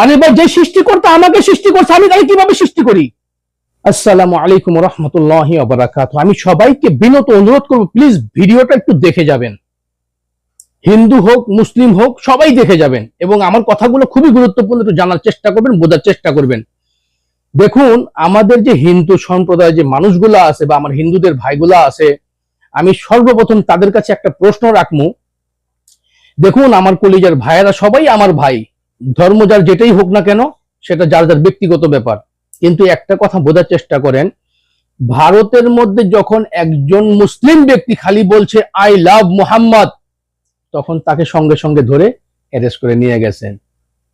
আর এবার যে সৃষ্টিকর্তা আমাকে সৃষ্টি করছে, আমি তাকে কীভাবে সৃষ্টি করি? আসসালামু আলাইকুম রহমতুল্লাহ আবরাকাত আমি সবাইকে বিনত অনুরোধ করব প্লিজ ভিডিওটা একটু দেখে যাবেন। হিন্দু হোক, মুসলিম হোক, সবাই দেখে যাবেন এবং আমার কথাগুলো খুবই গুরুত্বপূর্ণ, একটু জানার চেষ্টা করবেন, বোঝার চেষ্টা করবেন। দেখুন, আমাদের যে হিন্দু সম্প্রদায় যে মানুষগুলো আছে বা আমার হিন্দুদের ভাইগুলা আছে, আমি সর্বপ্রথম তাদের কাছে একটা প্রশ্ন রাখব। দেখুন, আমার কলিজার ভাইয়েরা সবাই আমার ভাই। ধর্ম যার যেটাই হোক না কেন, সেটা যার যার ব্যক্তিগত ব্যাপার। কিন্তু একটা কথা বোঝার চেষ্টা করেন, ভারতের মধ্যে যখন একজন মুসলিম ব্যক্তি খালি বলছে আই লাভ মোহাম্মদ তখন তাকে সঙ্গে সঙ্গে ধরে অ্যারেস্ট করে নিয়ে গেছেন।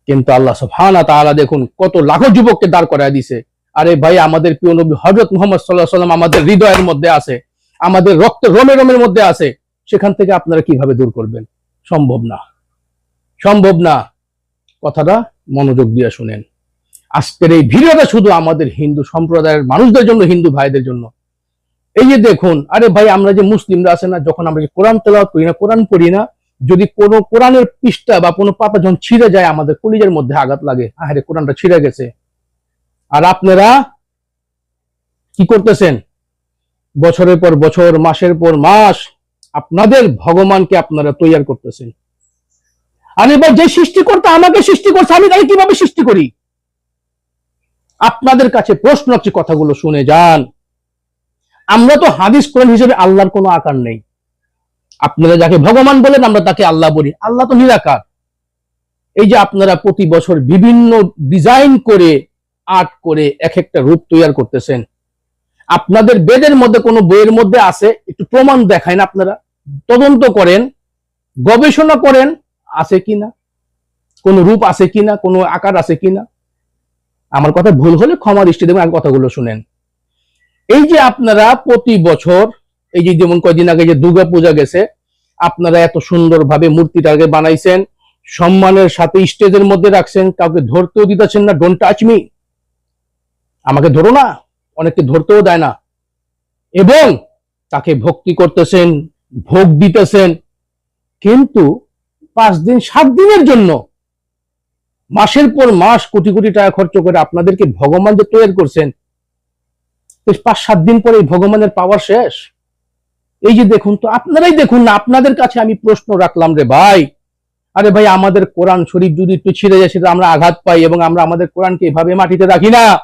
কিন্তু আল্লাহ সুবহানা তাআলা দেখুন, কত লাখো যুবককে দাঁড় করায় দিছে। আরে ভাই, আমাদের প্রিয় নবী হযরত মুহাম্মদ আলাইহি সাল্লাম আমাদের হৃদয়ের মধ্যে আছে, আমাদের রক্ত রোমে রোমের মধ্যে আছে। সেখান থেকে আপনারা কীভাবে দূর করবেন? সম্ভব না। সম্ভব না। কথাটা মনোযোগ দিয়ে শুনেন। আজকের এই ভিডিওটা শুধু আমাদের হিন্দু সম্প্রদায়ের মানুষদের জন্য, হিন্দু ভাইদের জন্য। এই যে দেখুন, আরে ভাই, আমরা যে মুসলিমরা আছে না, যখন আমরা যে কোরআন তেলাওয়াত করি না, কোরআন পড়ি না, যদি কোনো কোরআনের পৃষ্ঠা বা কোনো পাতা যখন ছিঁড়ে যায়, আমাদের কলিজের মধ্যে আঘাত লাগে। আরে কোরআনটা ছিঁড়ে গেছে। আর আপনারা কি করতেছেন? বছরের পর বছর, মাসের পর মাস, আপনাদের ভগবানকে আপনারা তৈয়ার করতেছেন। আর এবার যে সৃষ্টিকর্তা আমাকে সৃষ্টি করছে, আমি তাকে কীভাবে সৃষ্টি করি? আপনাদের কাছে প্রশ্ন হচ্ছে কথাগুলো শুনে যান। আমরা তো হাদিস কোরআন হিসেবে আল্লাহর কোনো আকার নেই। আপনারা যাকে ভগবান বলেন, আমরা তাকে আল্লাহ বলি। আল্লাহ তো নিরাকার। এই যে আপনারা প্রতি বছর বিভিন্ন ডিজাইন করে, আর্ট করে এক একটা রূপ তৈরি করতেছেন, আপনাদের বেদের মধ্যে কোনো বইয়ের মধ্যে আছে? একটু প্রমাণ দেখায় না আপনারা। তদন্ত করেন, গবেষণা করেন আছে কিনা? কোন রূপ আছে কিনা? কোনো আকার আছে কিনা? আমার কথা ভুল হলে ক্ষমা দৃষ্টি দেবেন কথাগুলো শুনেন। এই যে আপনারা প্রতি বছর, এই যে যেমন কয়দিন আগে যে দুর্গা পূজা গেছে, আপনারা এত সুন্দরভাবে মূর্তিটাকে বানাইছেন, সম্মানের সাথে স্টেজের মধ্যে রাখছেন, কাউকে ধরতেও দিতেছেন না ডোন্ট টাচ মি আমাকে ধরো না, অনেককে ধরতেও দেয় না। এবং তাকে ভক্তি করতেছেন, ভোগ দিতেছেন। কিন্তু পাঁচ দিন, সাত দিনের জন্য। মাসের পর মাস কোটি কোটি টাকা খরচ করে আপনাদেরকে ভগবান যে তৈরি করছেন পাঁচ, সাত দিন পরে এই ভগবানের পাওয়ার শেষ। এই যে দেখুন তো, আপনারাই দেখুন না, আপনাদের কাছে আমি প্রশ্ন রাখলাম রে ভাই। আরে ভাই, আমাদের কোরআন শরীফ যদি একটু ছিঁড়ে যায়, সেটা আমরা আঘাত পাই এবং আমরা আমাদের কোরআনকে এভাবে মাটিতে রাখি না।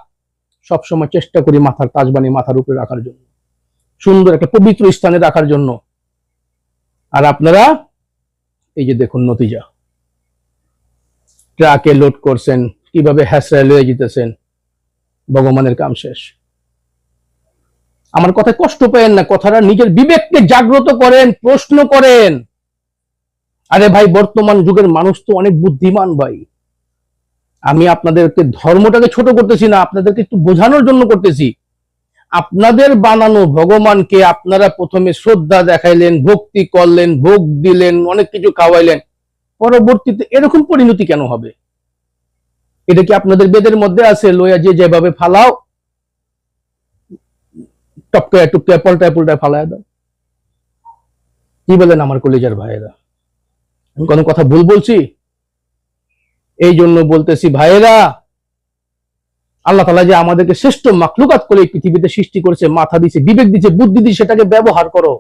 সবসময় চেষ্টা করি মাথার তাজ বানিয়ে মাথার উপরে রাখার জন্য। সুন্দর একটা পবিত্র স্থানে রাখার জন্য। আর আপনারা? এই যে দেখুন নতিজা। ট্রাকে লোড করছেন, কীভাবে হ্যাসরায় লয়ে যেতেছেন, ভগবানের কাম শেষ। আমার কথায় কষ্ট পেয়েন না, কথাটা নিজের বিবেককে জাগ্রত করেন, প্রশ্ন করেন। আরে ভাই, বর্তমান যুগের মানুষ তো অনেক বুদ্ধিমান ভাই। আমি আপনাদেরকে ধর্মটাকে ছোট করতেছি না, আপনাদেরকে একটু বোঝানোর জন্য করতেছি। আপনাদের বানানো ভগবানকে আপনারা প্রথমে শ্রদ্ধা দেখাইলেন, ভক্তি করলেন, ভোগ দিলেন, অনেক কিছু খাওয়াইলেন। পরবর্তীতে এরকম পরিণতি কেন হবে? এটা কি আপনাদের বেদের মধ্যে আছে? লইয়া যে যেভাবে ফালাও, টপকায় টুপকায়, পল্টায় পল্টায় ফালায় দাও। কি বলেন আমার কলেজের ভাইয়েরা? আমি কোনো কথা ভুল বলছি? এই জন্য বলতেছি, ভাইয়েরা আল্লাহ তালা যে আমাদেরকে শ্রেষ্ঠ মাকলুকাত করে পৃথিবীতে সৃষ্টি করেছে, মাথা দিছে বিবেক দিছে বুদ্ধি দিছে সেটাকে ব্যবহার করো।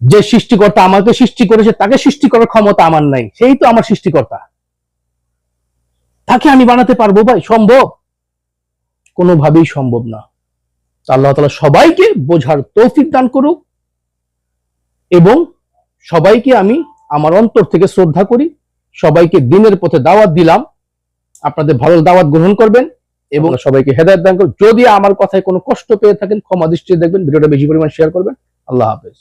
যে সৃষ্টিকর্তা আমাকে সৃষ্টি করেছে, তাকে সৃষ্টি করার ক্ষমতা আমার নাই। সেই তো আমার সৃষ্টিকর্তা। তাকে আমি বানাতে পারব ভাই? সম্ভব? কোনোভাবেই সম্ভব না। আল্লাহ তালা সবাইকে বোঝার তৌফিক দান করুক এবং সবাইকে আমি আমার অন্তর থেকে শ্রদ্ধা করি। সবাইকে দিনের পথে দাওয়াত দিলাম। আপনাদের ভালো দাওয়াত গ্রহণ করবেন এবং সবাইকে হেদায়ত দান করবেন যদি আমার কথায় কোনো কষ্ট পেয়ে থাকেন ক্ষমা দৃষ্টি দেখবেন ভিডিওটা বেশি পরিমাণ শেয়ার করবেন। আল্লাহ হাফেজ।